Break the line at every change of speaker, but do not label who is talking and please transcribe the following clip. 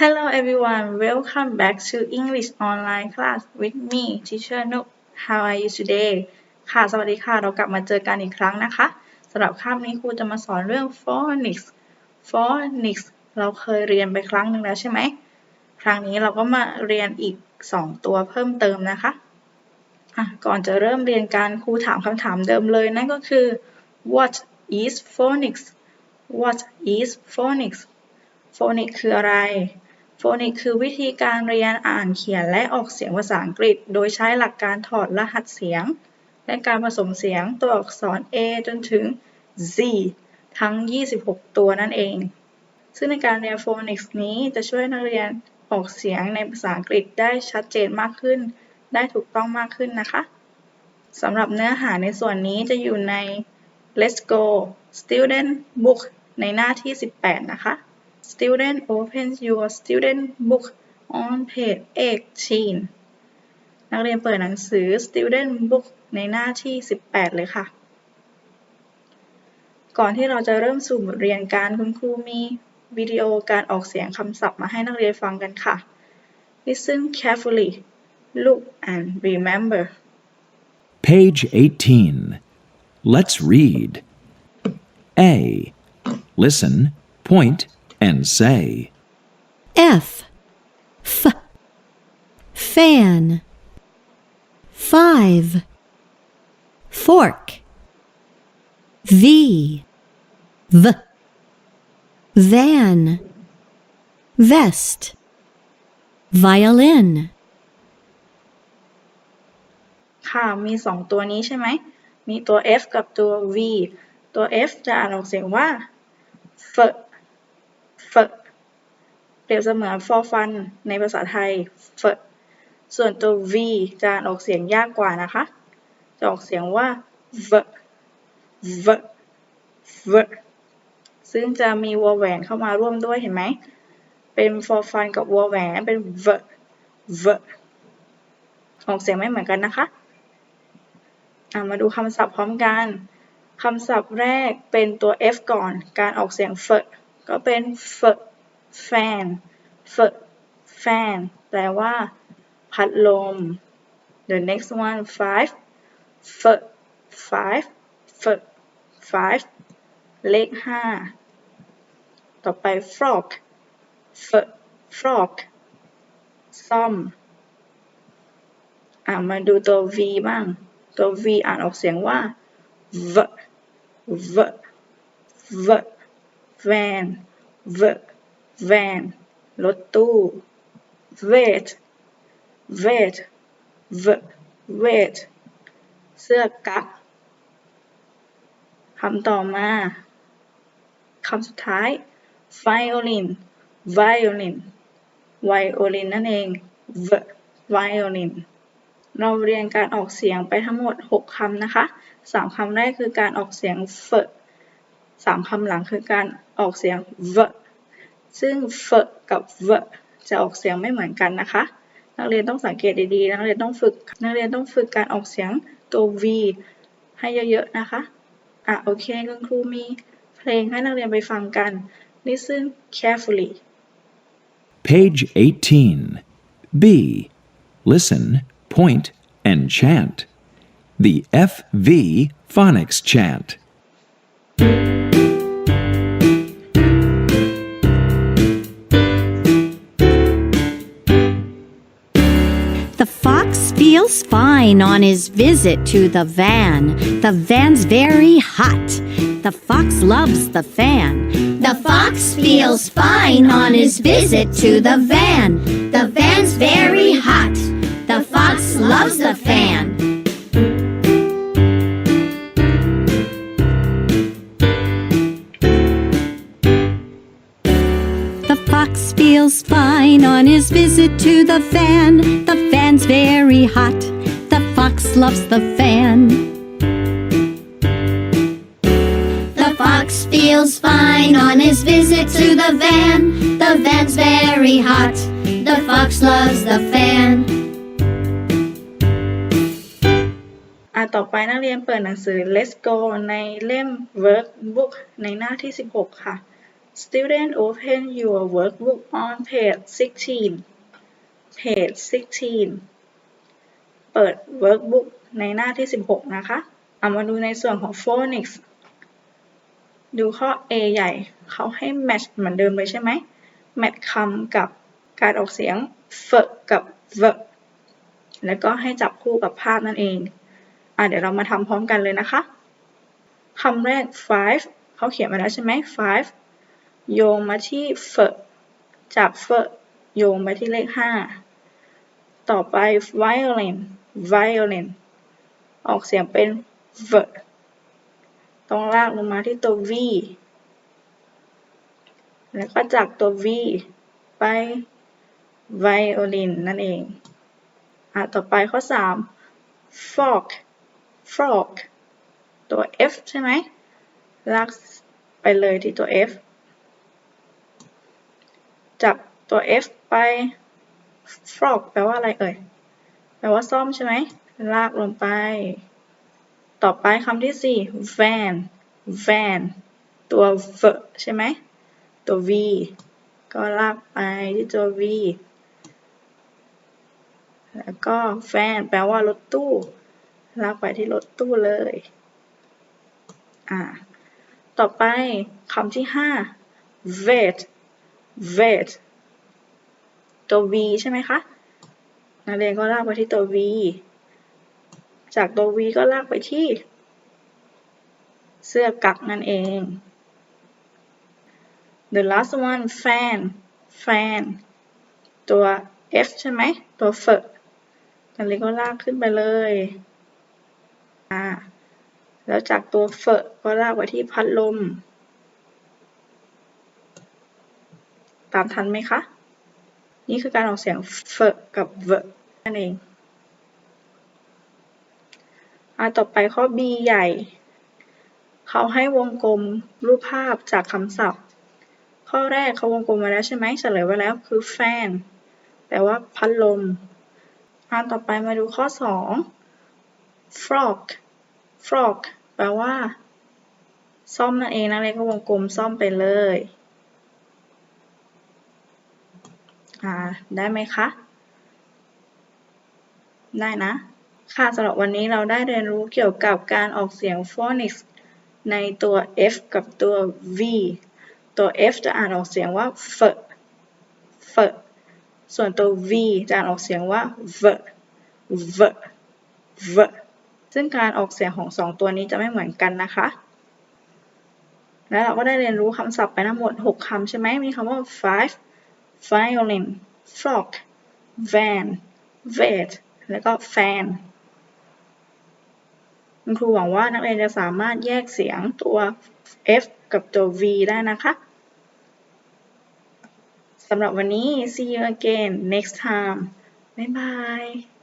Hello everyone, welcome back to English online class with me, Teacher Nook. How are you today? ค่ะ สวัสดีค่ะ เรากลับมาเจอกันอีกครั้งนะคะสำหรับคาบนี้ครูจะมาสอนเรื่อง phonics phonics เราเคยเรียนไปครั้งหนึ่งแล้วใช่ไหม ครั้งนี้เราก็มาเรียนอีก 2 ตัวเพิ่มเติมนะคะะก่อนจะเริ่มเรียนการครูถามคำถามเดิมเลย นั่นก็คือ what is phonics what is phonics phonics คืออะไร โฟนิกคือวิธีการเรียนอ่านเขียนและออกเสียงภาษาอังกฤษ โดยใช้หลักการถอดรหัสเสียง และการผสมเสียงตัวอักษร A จนถึง Z ทั้ง 26 ตัวนั่นเอง ซึ่งในการเรียนโฟนิกส์นี้จะช่วยนักเรียนออกเสียงในภาษาอังกฤษได้ชัดเจนมากขึ้น ได้ถูกต้องมากขึ้นนะคะสำหรับเนื้อหาในส่วนนี้จะอยู่ใน Let's Go Student Book ในหน้าที่ 18 นะคะ Student opens your student book on page 18 นักเรียนเปิดหนังสือ Student Book ในหน้าที่ 18 เลยค่ะ ก่อนที่เราจะเริ่มสู่บทเรียนการคุณครูมีวิดีโอการออกเสียงคำศัพท์มาให้นักเรียนฟังกันค่ะ Listen carefully look and remember
Page 18. Let's read. A. Listen, point, and say.
F. F. Fan. Five. Fork. V. V. Van. Vest. Violin.
ค่ะมี2ตัวนี้ใช่ไหม มีตัว F กับตัว V ตัว F จะอ่านออกเสียงว่า f f เปรียบเสมือน for fun ในภาษาไทย f ส่วนตัว V จะอ่านออกเสียงยากกว่านะคะ จะออกเสียงว่า v v v ซึ่งจะมีวอแหวนเข้ามาร่วมด้วยเห็นไหม เป็น for fun กับวอแหวนเป็น v v ออกเสียงไม่เหมือนกันนะคะอะมาดูคำศัพท์พร้อมกัน คำศัพท์แรกเป็นตัว F ก่อน การออกเสียง f ก็เป็น f fan f fan แปลว่า พัดลม the next one five f five f five เลขห้าต่อไป frog f frog ซ่อม อะมาดูตัว V บ้าง ตัว V อ่านออกเสียงว่า v v v van v van รถตู้ wait wait v wait เสื้อกั๊กคำต่อมาคำสุดท้าย violin violin violin นั่นเอง v violin เราเรียนการออกเสียงไปทั้งหมด 6คำนะคะ 3คำแรกคือการออกเสียง f 3คำหลังคือการออกเสียง v ซึ่ง f กับ v จะออกเสียงไม่เหมือนกันนะคะ นักเรียนต้องสังเกตดีๆ นักเรียนต้องฝึก นักเรียนต้องฝึกการออกเสียงตัว v ให้เยอะๆนะคะ อะโอเคคุณครูมีเพลงให้นักเรียนไปฟังกัน listen carefully
Page 18. B. Listen, point, and chant. The FV phonics chant.
Feels fine on his visit to the van. The van's very hot. The fox loves the fan.
The fox feels fine on his visit to the van. The van's very hot. The fox loves the fan.
The fox feels fine on his visit to the van. The van's very hot. The fox loves the fan.
The fox feels fine on his visit to the van. The van's very hot. The fox loves the fan.
อ่ะต่อไปนักเรียนเปิดหนังสือ Let's Go ในเล่ม Workbook ในหน้าที่ 16 ค่ะ Student open your workbook on page 16 page 16 เปิด workbook ในหน้าที่ 16 นะคะ เอามาดูในส่วนของ phonics ดูข้อ A ใหญ่ เขาให้ match เหมือนเดิมเลยใช่ไหม match คำกับการออกเสียง f กับ v แล้วก็ให้จับคู่กับภาพนั่นเอง อะเดี๋ยวเรามาทำพร้อมกันเลยนะคะ คำแรก five เขาเขียนมาแล้วใช่ไหม five โยงมาที่ f จาก f โยงไปที่เลข5ต่อไป violin violin ออกเสียงเป็น v ต้องลากลงมาที่ตัว v แล้วก็จากตัว v ไป violin นั่นเอง อะ ต่อไปข้อ 3 frog frog ตัว f ใช่ไหมลากไปเลยที่ตัว f จากตัว f ไป frog แปลว่าอะไรเอ่ย แปลว่าซ่อมใช่ไหม ลากลงไป ต่อไปคำที่ 4 van van ตัว v ใช่ไหม ตัว v ก็ลากไปที่ตัว v แล้วก็ van แปลว่ารถตู้ ลากไปที่รถตู้เลย อ่า ต่อไปคำที่ 5 vet vet ตัว v ใช่ไหมคะ นักเรียนก็ลากไปที่ตัว v จากตัว v ก็ลากไปที่ เสื้อกั๊กนั่นเอง the last one fan fan ตัว f ใช่ไหม ตัว f นักเรียนก็ลากขึ้นไปเลย อ่า แล้วจากตัว f ก็ลากไปที่พัดลม ตามทันไหมคะ นี่คือการออกเสียง f กับ v นั่นเองอ่าต่อไปข้อ B ใหญ่ เขาให้วงกลมรูปภาพจากคำศัพท์ ข้อแรกเขาวงกลมมาแล้วใช่ไหมเฉลยไว้แล้วคือ fan แปลว่าพัดลมอ่าต่อไปมาดูข้อ 2 frog frog แปลว่า ซ่อมนั่นเองนะเลยก็วงกลมซ่อมไปเลย อ่าได้ไหมคะ ได้นะ ค่ะสำหรับวันนี้เราได้เรียนรู้เกี่ยวกับการออกเสียง phonics ในตัว f กับตัว v ตัว f จะอ่านออกเสียงว่า f f ส่วนตัว v จะอ่านออกเสียงว่า v v v ซึ่งการออกเสียงของสองตัวนี้จะไม่เหมือนกันนะคะ แล้วเราก็ได้เรียนรู้คำศัพท์ไปทั้งหมด 6คำใช่ไหม มีคำว่า five violin frog van vet แล้วก็ fan คุณครูหวังว่านักเรียนจะสามารถแยกเสียงตัว f กับตัว v ได้นะคะสำหรับวันนี้ see you again next time บ๊ายบาย